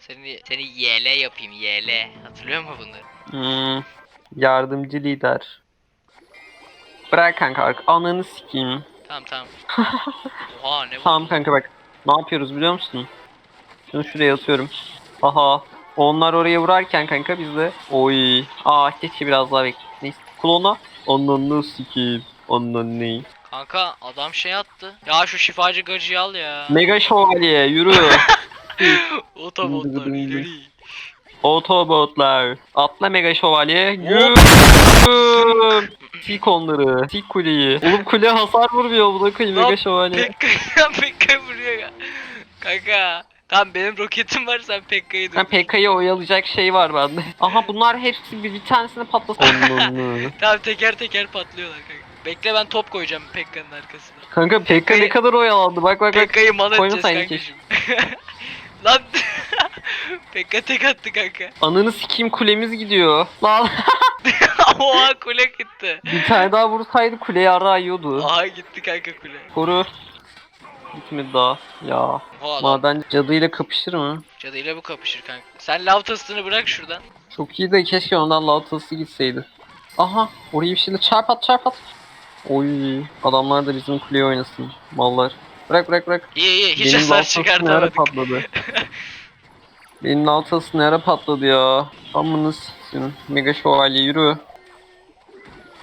Seni seni YL yapayım YL. Hatırlıyor musun bunları? Hmm, yardımcı lider. Bırak kanka ark ananı sikeyim. Tamam tamam. Oha ne bu? Tamam kanka bak. Ne yapıyoruz biliyor musun? Şunu şuraya atıyorum. Aha. Onlar oraya vurarken kanka biz de oy. Aa keşke biraz daha bekle. Neyse. Klona. Ananı sikeyim. Ananı. Kanka adam şey attı. Ya şu şifacı gacıyı al ya. Mega şövalye yürü. Otobotlar ileri. Otobotlar. Atla mega şövalye. Yürü. Sik onları. Sik kuleyi. Oğlum kule hasar vurmuyor bu da mega şövalye. Pekka, Pekka vuruyor ya. Kanka. Tamam benim roketim var sen Pekka'yı Ben dur. PK'yı oyalayacak şey var bende. Aha bunlar hepsi bir, bir tanesine patlasın. Tamam teker teker patlıyorlar kanka. Bekle ben top koyacağım Pekka'nın arkasına. Kanka PK ne kadar oyalandı bak bak bak. Pekka'yı man edeceğiz kankacım. Lan Pekka tek attı kanka. Ananı sikeyim kulemiz gidiyor. Lan Oha kule gitti. bir tane daha vursaydı kuleyi ara yiyordu. Aha gitti kanka kule. Koru. Gitmedi daha. Ya. Oha lan Maden cadıyla kapışır mı? cadıyla bu kapışır kanka. Sen lav tasını bırak şuradan. Çok iyi de keşke ondan latası gitseydi. Aha oraya bir şeyle çarp at çarp at. Oy adamlar da bizim kuleye oynasın. Mallar. Bırak bırak bırak. İyi iyi hiç Benim hasar latası ne ara çıkartamadık. patladı. Benim latası ne ara patladı ya. Amını siksin. Mega şövalye yürü.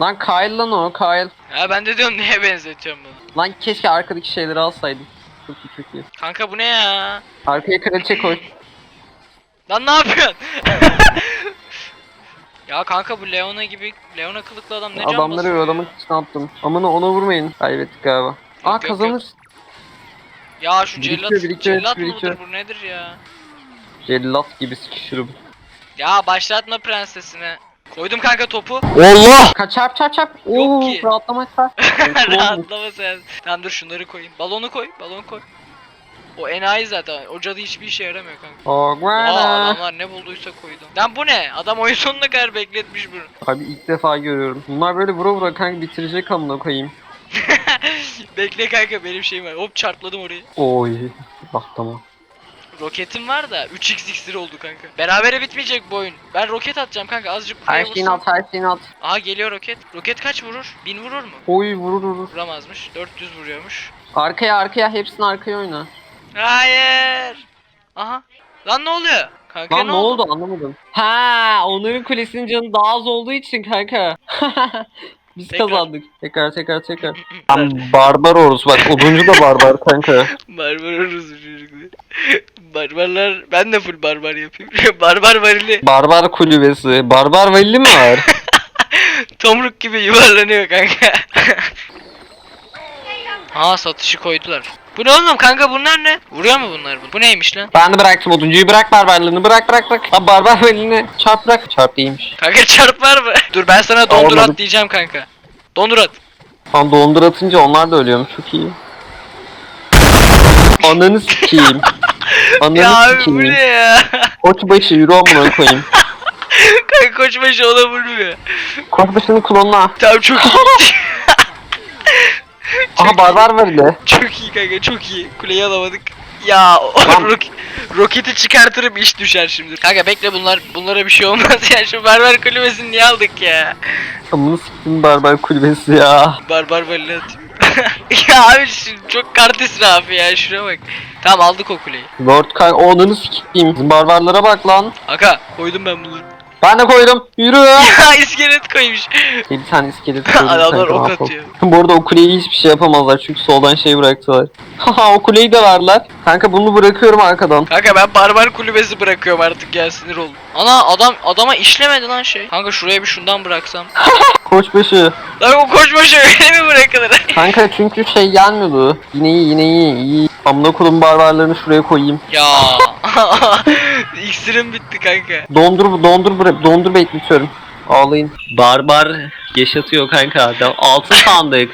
Lan Kyle lan o Kyle. Ha ben de diyorum neye benzetiyorum bunu. Lan keşke arkadaki şeyleri alsaydım. Çok iyi çok iyi. Kanka bu ne ya? Arkaya kraliçe koy. Lan ne yapıyorsun? ya kanka bu Leona gibi Leona kılıklı adam ne can Adamları ya? yollamak için attım. Aman ona vurmayın. Kaybettik galiba. Aa yok, kazanır. Ya şu Birikiyor, cellat, birikiyor, cellat mıdır birikiyor. bu nedir ya? Cellat gibi sikişirim. Ya başlatma prensesine. Koydum kanka topu. Allah! Kaç çarp çarp çarp. Yok Oo, ki. rahatlama çarp. Rahatlama sen. Tamam dur şunları koyayım. Balonu koy, balon koy. O enayi zaten. O cadı hiçbir işe yaramıyor kanka. Aa Ogwana. adamlar ne bulduysa koydu. Lan bu ne? Adam oyun sonuna kadar bekletmiş bunu. Abi ilk defa görüyorum. Bunlar böyle vura vura kanka bitirecek amına koyayım. Bekle kanka benim şeyim var. Hop çarpladım orayı. Oy. Bak tamam. Roketim var da 3x iksir oldu kanka. Berabere bitmeyecek bu oyun. Ben roket atacağım kanka azıcık Her şeyini vursam. at her şeyini at. Aha geliyor roket. Roket kaç vurur? 1000 vurur mu? Oy vurur vurur. Vuramazmış. 400 vuruyormuş. Arkaya arkaya hepsini arkaya oyna. Hayır. Aha. Lan ne oluyor? Kanka Lan ne oldu anlamadım. Ha, onların kulesinin canı daha az olduğu için kanka. Biz Tekrar. kazandık. Tekrar tekrar tekrar. Lan barbar oruz bak oduncu da barbar kanka. Barbar oluruz bu çocuklar. Barbarlar ben de full barbar yapayım. barbar varili Barbar kulübesi. Barbar valili mi var? tomruk gibi yuvarlanıyor kanka. Aa satışı koydular. Bu ne oğlum kanka bunlar ne? Vuruyor mu bunlar? Bu neymiş lan? ben de bıraktım oduncuyu bırak barbarlığını bırak bırak bırak. Lan barbar valini çarp bırak. Çarp değilmiş. Kanka çarp var mı? Dur ben sana dondur Olmadı. at diyeceğim kanka. Dondur at. Lan dondur atınca onlar da ölüyormuş çok iyi. Ananı sikeyim. Ananı ya abi bu sikeyim. ne ya? Koçbaşı yürü amına koyayım. kanka koçbaşı ona vurmuyor. Koçbaşının klonuna. Tamam çok iyi. Aha barbar valili. Çok iyi kanka çok iyi. Kuleyi alamadık. Ya rok- roketi çıkartırım iş düşer şimdi. Kanka bekle bunlar bunlara bir şey olmaz ya. Şu barbar kulübesini niye aldık ya? Amını siktim barbar kulübesi ya. Barbar valini atayım. ya abi şimdi çok kart israfı ya şuna bak. Tamam aldık o kuleyi. Lord Kang o ananı sikeyim. Bizim barbarlara bak lan. Aka koydum ben bunları. Ben de koydum. Yürü. ya iskelet koymuş. Bir tane iskelet koydum. Adamlar ok atıyor. Bu arada o kuleyi hiçbir şey yapamazlar çünkü soldan şey bıraktılar. Haha o kuleyi de verdiler. Kanka bunu bırakıyorum arkadan. Kanka ben barbar kulübesi bırakıyorum artık ya sinir oldum. Ana adam adama işlemedi lan şey. Kanka şuraya bir şundan bıraksam. Koçbaşı. Lan o koçbaşı öyle mi bırakılır? Kanka çünkü şey gelmiyordu. Yine iyi yine iyi iyi. Amına kolum barbarlarını şuraya koyayım. Ya iksirim bitti kanka. Dondur dondur bırak dondur bekletiyorum. Ağlayın. Barbar yaşatıyor kanka. Altın sandık.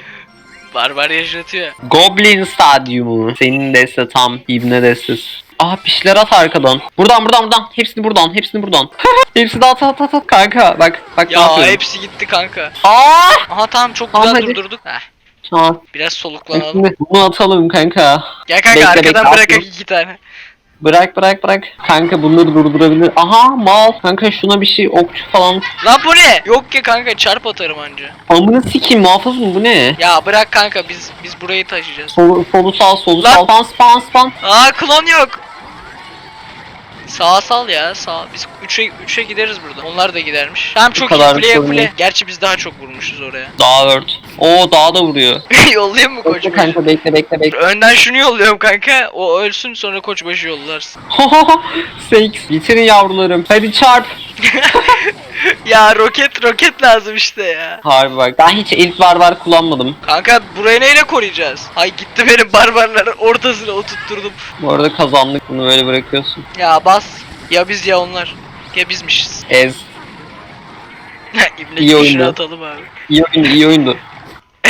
Barbar yaşatıyor. Goblin Stadyumu. Senin deste tam ibne destesi. Aa pişler at arkadan. Buradan buradan buradan. Hepsini buradan. Hepsini buradan. hepsini at at at at. Kanka bak bak ne Ya yapıyorum. hepsi gitti kanka. Aa! Aha tamam çok Tamam, güzel hadi. durdurduk. Heh, Tamam. biraz soluklanalım. Hepsini bunu atalım kanka. Gel kanka Bekle, arkadan bekle, bırak atma. iki tane. Bırak bırak bırak. Kanka bunları durdurabilir. Aha mal. Kanka şuna bir şey okçu falan. Lan bu ne? Yok ki kanka çarp atarım anca. Amına sikeyim muhafız mı bu ne? Ya bırak kanka biz biz burayı taşıyacağız. Solu, solu sal solu Lan. sal. Span span span. Aa klon yok. Sağa sal ya sağ. Biz 3'e 3'e gideriz burada. Onlar da gidermiş. Tamam çok iyi kadar kuleye sorun kule. yok. Gerçi biz daha çok vurmuşuz oraya. Dağ ört. Oo dağ da vuruyor. Yollayayım mı Bekle koçbaşı? kanka bekle bekle bekle. Önden şunu yolluyorum kanka. O ölsün sonra koçbaşı yollarsın. Seks. Bitirin yavrularım. Hadi çarp. ya roket roket lazım işte ya. Harbi bak. Ben hiç ilk barbar kullanmadım. Kanka burayı neyle koruyacağız? Ay gitti benim barbarların ortasına oturtturdum. Bu arada kazandık bunu böyle bırakıyorsun. Ya bas. Ya biz ya onlar. Ya bizmişiz. Ez. İbne İyi oyundu. atalım abi. İyi oyundu iyi oyundu.